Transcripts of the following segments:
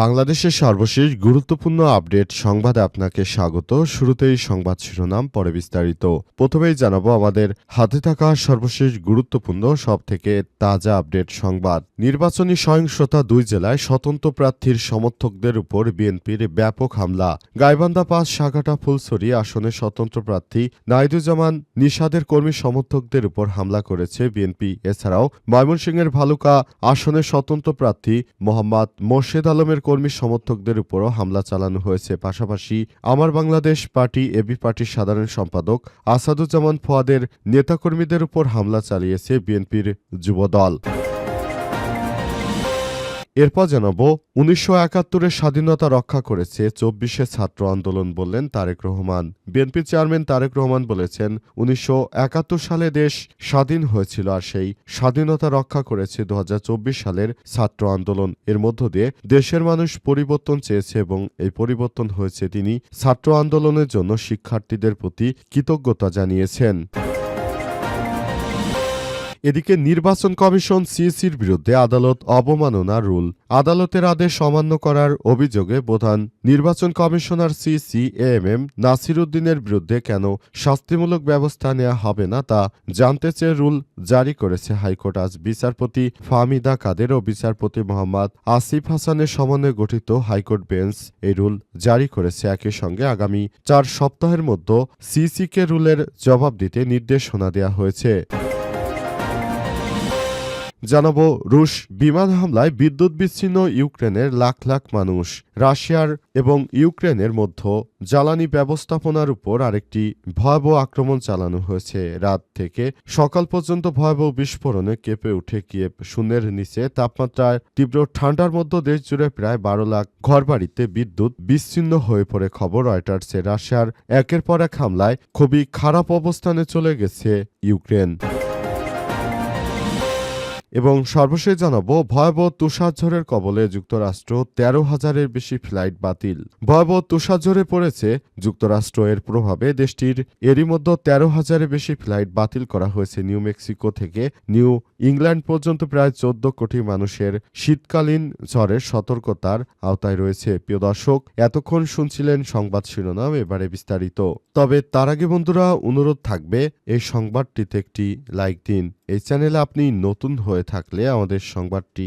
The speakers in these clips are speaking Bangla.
বাংলাদেশের সর্বশেষ গুরুত্বপূর্ণ আপডেট সংবাদে আপনাকে স্বাগত। শুরুতেই সংবাদ শিরোনাম, পরে বিস্তারিত। প্রথমেই জানাব আমাদের হাতে থাকা সর্বশেষ গুরুত্বপূর্ণ সব থেকে তাজা আপডেট সংবাদ। নির্বাচনী সহিংসতা দুই জেলায় স্বতন্ত্র প্রার্থীর সমর্থকদের উপর বিএনপির ব্যাপক হামলা। গাইবান্ধা পাস সাগাটা ফুলসরি আসনে স্বতন্ত্র প্রার্থী নাইদুজ্জামান নিষাদের কর্মী সমর্থকদের উপর হামলা করেছে বিএনপি। এছাড়াও ময়মনসিংহের ভালুকা আসনে স্বতন্ত্র প্রার্থী মোহাম্মদ মোর্শেদ আলমের কর্মী সমর্থকদের উপরও হামলা চালানো হয়েছে। পাশাপাশি আমার বাংলাদেশ পার্টি এবি পার্টির সাধারণ সম্পাদক আসাদুজ্জামান ফোয়াদের নেতাকর্মীদের উপর হামলা চালিয়েছে বিএনপির যুবদল। এরপর জানাব উনিশশো একাত্তরের স্বাধীনতা রক্ষা করেছে চব্বিশে ছাত্র আন্দোলন বললেন তারেক রহমান। বিএনপি চেয়ারম্যান তারেক রহমান বলেছেন, উনিশশো একাত্তর সালে দেশ স্বাধীন হয়েছিল আর সেই স্বাধীনতা রক্ষা করেছে দু হাজার চব্বিশ সালের ছাত্র আন্দোলন। এর মধ্য দিয়ে দেশের মানুষ পরিবর্তন চেয়েছে এবং এই পরিবর্তন হয়েছে তিনি ছাত্র আন্দোলনের জন্য শিক্ষার্থীদের প্রতি কৃতজ্ঞতা জানিয়েছেন। এদিকে নির্বাচন কমিশন সিএসির বিরুদ্ধে আদালত অবমাননা রুল। আদালতের আদেশ অমান্য করার অভিযোগে প্রধান নির্বাচন commissioner CC M M Nasir উদ্দিনের বিরুদ্ধে কেন শাস্তিমূলক ব্যবস্থা নেওয়া হবে না তা জানতে চেয়ে রুল জারি করেছে হাইকোর্ট। আজ বিচারপতি ফাহমিদা কাদের ও বিচারপতি মোহাম্মদ আসিফ হাসানের সমন্বয়ে গঠিত হাইকোর্ট বেঞ্চ এই রুল জারি করেছে। একই সঙ্গে আগামী চার সপ্তাহের মধ্যে সিসিকে রুলের জবাব দিতে নির্দেশনা দেওয়া হয়েছে। জানাব, রুশ বিমান হামলায় বিদ্যুৎ বিচ্ছিন্ন ইউক্রেনের লাখ লাখ মানুষ, রাশিয়ার এবং ইউক্রেনের মধ্যে জ্বালানি ব্যবস্থাপনার উপর আরেকটি ভয়াবহ আক্রমণ চালানো হয়েছে। রাত থেকে সকাল পর্যন্ত ভয়াবহ বিস্ফোরণে কেঁপে উঠে কিয়েভ। শূন্যের নিচে তাপমাত্রায় তীব্র ঠান্ডার মধ্যে দেশ জুড়ে প্রায় বারো লাখ ঘরবাড়িতে বিদ্যুৎ বিচ্ছিন্ন হয়ে পড়ে খবর রয়টার্সে। রাশিয়ার একের পর এক হামলায় খুবই খারাপ অবস্থানে চলে গেছে ইউক্রেন। এবং সর্বশেষ জানাব, ভয়াবহ তুষারঝড়ের কবলে যুক্তরাষ্ট্র তেরো হাজারের বেশি ফ্লাইট বাতিল। ভয়াবহ তুষারঝড়ে পড়েছে যুক্তরাষ্ট্র। এর প্রভাবে দেশটির এরই মধ্যে তেরো হাজারের বেশি ফ্লাইট বাতিল করা হয়েছে নিউ মেক্সিকো থেকে। নিউ ইংল্যান্ড পর্যন্ত প্রায় চোদ্দ কোটি মানুষের শীতকালীন ঝড়ের সতর্কতার আওতায় রয়েছে। প্রিয় দর্শক, এতক্ষণ শুনছিলেন সংবাদ শিরোনাম, এবারে বিস্তারিত। তবে তার আগে বন্ধুরা, অনুরোধ থাকবে, এই সংবাদটিতে একটি লাইক দিন। এই চ্যানেলে আপনি নতুন হয়ে থাকলে আমাদের সংবাদটি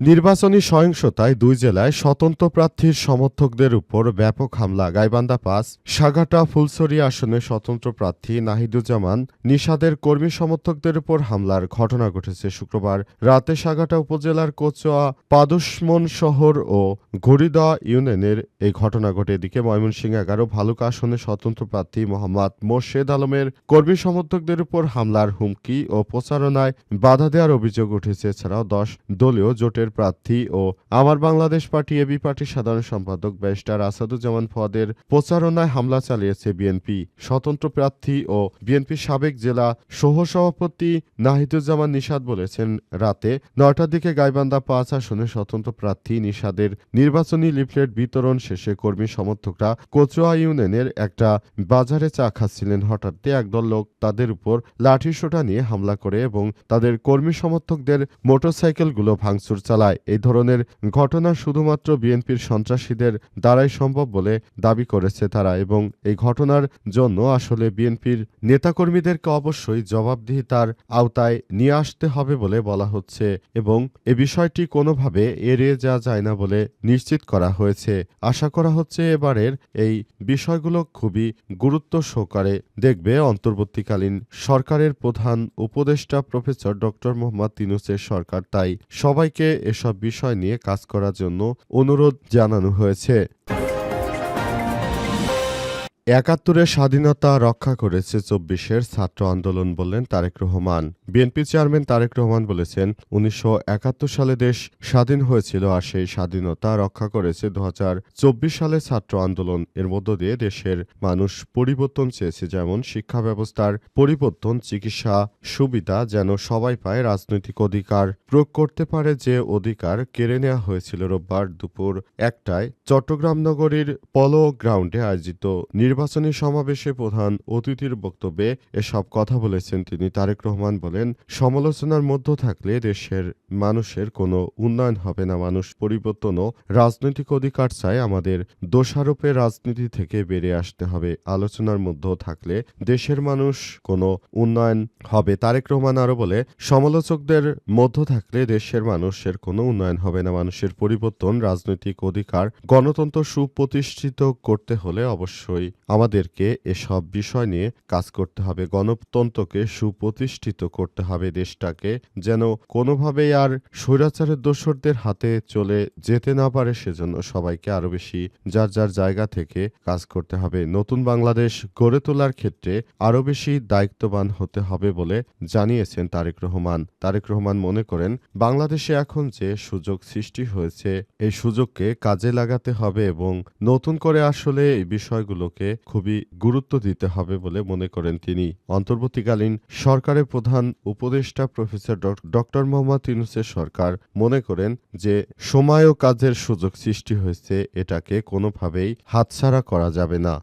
নির্বাচনী সহিংসতায় দুই জেলায় স্বতন্ত্র প্রার্থীর সমর্থকদের উপর ব্যাপক হামলা। গাইবান্ধা পাস সাগাটা ফুলসরি আসনে স্বতন্ত্র প্রার্থী নাহিদুজ্জামান নিষাদের কর্মী সমর্থকদের উপর হামলার ঘটনা ঘটেছে শুক্রবার। রাতে সাগাটা উপজেলার কোচোয়া পাদুসমন শহর ও ঘড়িদা ইউনিয়নের এই ঘটনা ঘটে। এদিকে ময়মনসিংহ এগারো, ভালুকা আসনে স্বতন্ত্র প্রার্থী মোহাম্মদ মোর্শেদ আলমের কর্মী সমর্থকদের উপর হামলার হুমকি ও প্রচারণায় বাধা দেওয়ার অভিযোগ উঠেছে। এছাড়াও দশ দলীয় জোটের প্রার্থী ও আমার বাংলাদেশ পার্টি এবি পার্টির সাধারণ সম্পাদক ব্যারিস্টার আসাদুজ্জামান ফদের প্রচারণায় হামলা চালিয়েছে বিএনপি। স্বতন্ত্র প্রার্থী ও বিএনপির সাবেক জেলা সহসভাপতি নাহিদুজ্জামান নিষাদ বলেছেন, রাতে নয়টার দিকে গাইবান্ধা পাঁচ আসনে স্বতন্ত্র প্রার্থী নিষাদের নির্বাচনী লিফলেট বিতরণ শেষে কর্মী সমর্থকরা কচুয়া ইউনিয়নের একটা বাজারে চা খাচ্ছিলেন। হঠাৎ একদল লোক তাদের উপর লাঠিসোঁটা নিয়ে হামলা করে এবং তাদের কর্মী সমর্থকদের মোটরসাইকেলগুলো ভাঙচুর চালায়। এই ধরনের ঘটনা শুধুমাত্র বিএনপির সন্ত্রাসীদের দ্বারাই সম্ভব বলে দাবি করেছে তারা এবং এই ঘটনার জন্য আসলে বিএনপির নেতাকর্মীদেরকে অবশ্যই জবাবদিহিতার আওতায় নিয়ে আসতে হবে বলে বলা হচ্ছে এবং এ বিষয়টি কোনোভাবে এড়িয়ে যাওয়া যায় না বলে নিশ্চিত করা হয়েছে। আশা করা হচ্ছে এবারের এই বিষয়গুলো খুবই গুরুত্ব সহকারে দেখবে অন্তর্বর্তীকালীন সরকারের প্রধান উপদেষ্টা প্রফেসর ডক্টর মোহাম্মদ তিনুসের সরকার। তাই সবাইকে এসব বিষয় নিয়ে কাজ করার জন্য অনুরোধ জানানো হয়েছে। একাত্তরের স্বাধীনতা রক্ষা করেছে চব্বিশের ছাত্র আন্দোলন বললেন তারেক রহমান। বিএনপি চেয়ারম্যান তারেক রহমান বলেছেন, উনিশশো একাত্তর সালে দেশ স্বাধীন হয়েছিল আর সেই স্বাধীনতা রক্ষা করেছে দু সালে ছাত্র আন্দোলন। এর মধ্য দিয়ে দেশের মানুষ পরিবর্তন চেয়েছে, যেমন শিক্ষা ব্যবস্থার পরিবর্তন, চিকিৎসা সুবিধা যেন সবাই পায়, রাজনৈতিক অধিকার প্রয়োগ করতে পারে যে অধিকার কেড়ে নেওয়া হয়েছিল রোববার দুপুর একটায়। চট্টগ্রাম নগরীর পলো গ্রাউন্ডে আয়োজিত সমাবেশে প্রধান অতিথির বক্তব্যে এসব কথা বলেছেন তিনি। তারেক রহমান বলেন, সমালোচনার মধ্য থাকলে দেশের মানুষের কোনো উন্নয়ন হবে না। মানুষ পরিবর্তন ও রাজনৈতিক অধিকার চায় আমাদের দোষারোপে রাজনীতি থেকে বেরিয়ে আসতে হবে। আলোচনার মধ্যে থাকলে দেশের মানুষ কোনো উন্নয়ন হবে। তারেক রহমান আরও বলে, সমালোচকদের মধ্য থাকলে দেশের মানুষের কোনো উন্নয়ন হবে না। মানুষের পরিবর্তন, রাজনৈতিক অধিকার, গণতন্ত্র সুপ্রতিষ্ঠিত করতে হলে অবশ্যই আমাদেরকে এসব বিষয় নিয়ে কাজ করতে হবে, গণতন্ত্রকে সুপ্রতিষ্ঠিত করতে হবে দেশটাকে, যেন কোনোভাবেই আর স্বৈরাচারের দোসরদের হাতে চলে যেতে না পারে, সেজন্য সবাইকে আরও বেশি যার যার জায়গা থেকে কাজ করতে হবে। নতুন বাংলাদেশ গড়ে তোলার ক্ষেত্রে আরও বেশি দায়িত্ববান হতে হবে বলে জানিয়েছেন তারেক রহমান। তারেক রহমান মনে করেন, বাংলাদেশে এখন যে সুযোগ সৃষ্টি হয়েছে, এই সুযোগকে কাজে লাগাতে হবে এবং নতুন করে আসলে এই বিষয়গুলোকে খুবই গুরুত্ব দিতে হবে বলে মনে করেন তিনি। অন্তর্বর্তীকালীন সরকারের প্রধান উপদেষ্টা প্রফেসর ডক্টর মোহাম্মদ ইউনুসের সরকার মনে করেন যে, সময় ও কাজের সুযোগ সৃষ্টি হয়েছে, এটাকে কোনোভাবেই হাতছাড়া করা যাবে না।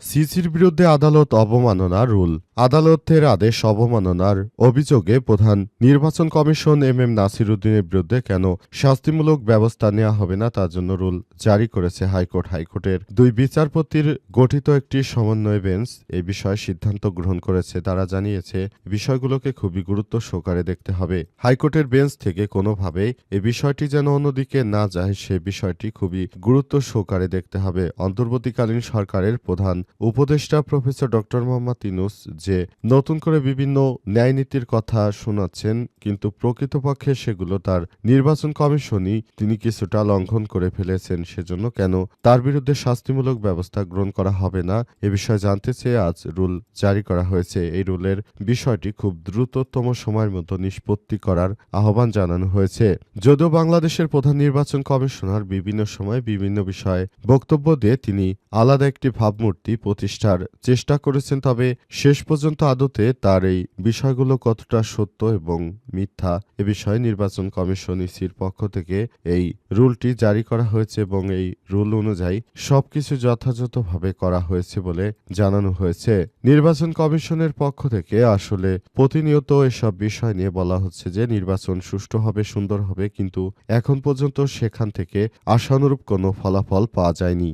সিসির বিরুদ্ধে আদালত অবমাননা রুল। আদালতের আদেশ অবমাননার অভিযোগে প্রধান নির্বাচন কমিশন এম এম নাসির উদ্দিনের বিরুদ্ধে কেন শাস্তিমূলক ব্যবস্থা নেওয়া হবে না তার জন্য রুল জারি করেছে হাইকোর্ট। হাইকোর্টের দুই বিচারপতির গঠিত একটি সমন্বয় বেঞ্চ এই বিষয়ে সিদ্ধান্ত গ্রহণ করেছে। তারা জানিয়েছে, বিষয়গুলোকে খুবই গুরুত্ব সহকারে দেখতে হবে। হাইকোর্টের বেঞ্চ থেকে কোনোভাবেই এ বিষয়টি যেন অন্যদিকে না যায়, সে বিষয়টি খুবই গুরুত্ব সহকারে দেখতে হবে। অন্তর্বর্তীকালীন সরকারের প্রধান উপদেষ্টা প্রফেসর ডক্টর মোহাম্মদ ইনুস যে নতুন করে বিভিন্ন ন্যায়নীতির কথা শোনাচ্ছেন, কিন্তু প্রকৃতপক্ষে সেগুলো তার নির্বাচন কমিশনই তিনি কিছুটা লঙ্ঘন করে ফেলেছেন। সেজন্য কেন তার বিরুদ্ধে শাস্তিমূলক ব্যবস্থা গ্রহণ করা হবে না, এ বিষয়ে জানতে চেয়ে আজ রুল জারি করা হয়েছে। এই রুলের বিষয়টি খুব দ্রুততম সময়ের মতো নিষ্পত্তি করার আহ্বান জানানো হয়েছে। যদিও বাংলাদেশের প্রধান নির্বাচন কমিশনার বিভিন্ন সময় বিভিন্ন বিষয়ে বক্তব্য দিয়ে তিনি আলাদা একটি ভাবমূর্তি প্রতিষ্ঠার চেষ্টা করেছেন, তবে শেষ পর্যন্ত আদতে তার এই বিষয়গুলো কতটা সত্য এবং মিথ্যা এ বিষয়ে নির্বাচন কমিশন ইসির পক্ষ থেকে এই রুলটি জারি করা হয়েছে এবং এই রুল অনুযায়ী সবকিছু যথাযথভাবে করা হয়েছে বলে জানানো হয়েছে। নির্বাচন কমিশনের পক্ষ থেকে আসলে প্রতিনিয়ত এসব বিষয় নিয়ে বলা হচ্ছে যে নির্বাচন সুষ্ঠু হবে, সুন্দর হবে, কিন্তু এখন পর্যন্ত সেখান থেকে আশানুরূপ কোনো ফলাফল পাওয়া যায়নি।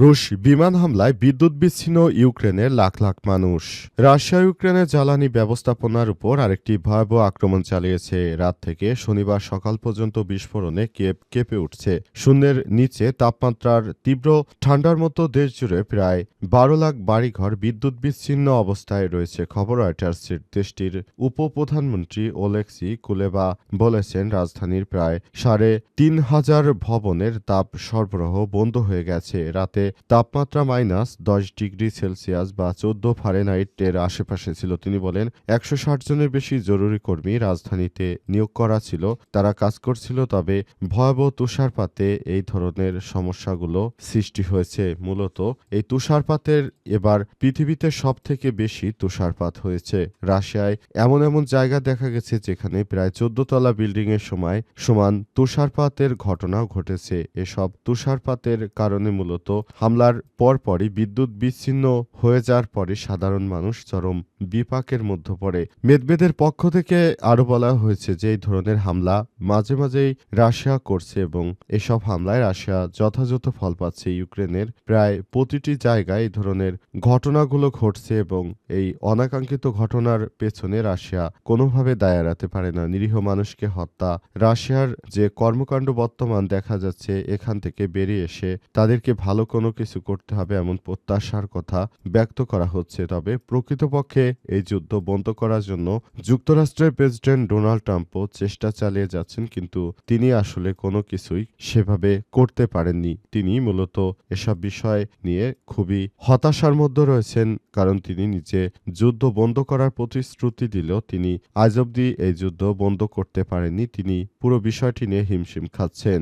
রুশ বিমান হামলায় বিদ্যুৎ বিচ্ছিন্ন ইউক্রেনের লাখ লাখ মানুষ। রাশিয়া ইউক্রেনের জ্বালানি ব্যবস্থাপনার উপর আরেকটি ভয়াবহ আক্রমণ চালিয়েছে। রাত থেকে শনিবার সকাল পর্যন্ত বিস্ফোরণে কেপ কেঁপে উঠছে। শূন্যের নিচে তাপমাত্রার তীব্র ঠান্ডার মতো দেশ জুড়ে প্রায় বারো লাখ বাড়িঘর বিদ্যুৎ বিচ্ছিন্ন অবস্থায় রয়েছে, খবর রয়টার্স। দেশটির উপপ্রধানমন্ত্রী ওলেক্সি কুলেবা বলেছেন, রাজধানীর প্রায় সাড়ে তিন হাজার ভবনের তাপ সরবরাহ বন্ধ হয়ে গেছে। রাতে তাপমাত্রা মাইনাস দশ ডিগ্রি সেলসিয়াস বা চোদ্দ ফারেনহাইটের আশেপাশে ছিল। তিনি বলেন, একশো ষাট জনের বেশি জরুরি কর্মী রাজধানীতে নিয়োগ করা ছিল, তারা কাজ করছিল, তবে ভয়াবহ তুষারপাতে এই ধরনের সমস্যাগুলো সৃষ্টি হয়েছে। মূলত এই তুষারপাতের এবার পৃথিবীতে সব থেকে বেশি তুষারপাত হয়েছে। রাশিয়ায় এমন এমন জায়গা দেখা গেছে যেখানে প্রায় চোদ্দ তলা বিল্ডিং এর সময় সমান তুষারপাতের ঘটনাও ঘটেছে। এসব তুষারপাতের কারণে মূলত হামলার পরপরই বিদ্যুৎ বিচ্ছিন্ন হয়ে যাওয়ার পরে সাধারণ মানুষ চরম বিপাকের মধ্যে পড়ে। মেদবেদের পক্ষ থেকে আরও বলা হয়েছে যে, এই ধরনের হামলা মাঝে মাঝেই রাশিয়া করছে এবং এসব হামলায় রাশিয়া যথাযথ ফল পাচ্ছে। ইউক্রেনের প্রায় প্রতিটি জায়গায় এই ধরনের ঘটনাগুলো ঘটছে এবং এই অনাকাঙ্ক্ষিত ঘটনার পেছনে রাশিয়া কোনোভাবে দায় এড়াতে পারে না। নিরীহ মানুষকে হত্যা, রাশিয়ার যে কর্মকাণ্ড বর্তমান দেখা যাচ্ছে, এখান থেকে বেরিয়ে এসে তাদেরকে ভালো কোনো কিছু করতে হবে এমন প্রত্যাশার কথা ব্যক্ত করা হচ্ছে। তবে প্রকৃতপক্ষে এই যুদ্ধ বন্ধ করার জন্য যুক্তরাষ্ট্রের প্রেসিডেন্ট ডোনাল্ড ট্রাম্পও চেষ্টা চালিয়ে যাচ্ছেন, কিন্তু তিনি আসলে কোনো কিছুই সেভাবে করতে পারেননি। তিনি মূলত এসব বিষয় নিয়ে খুবই হতাশার মধ্যে রয়েছেন, কারণ তিনি নিজে যুদ্ধ বন্ধ করার প্রতিশ্রুতি দিলেও তিনি আজ অবধি এই যুদ্ধ বন্ধ করতে পারেননি। তিনি পুরো বিষয়টি নিয়ে হিমশিম খাচ্ছেন।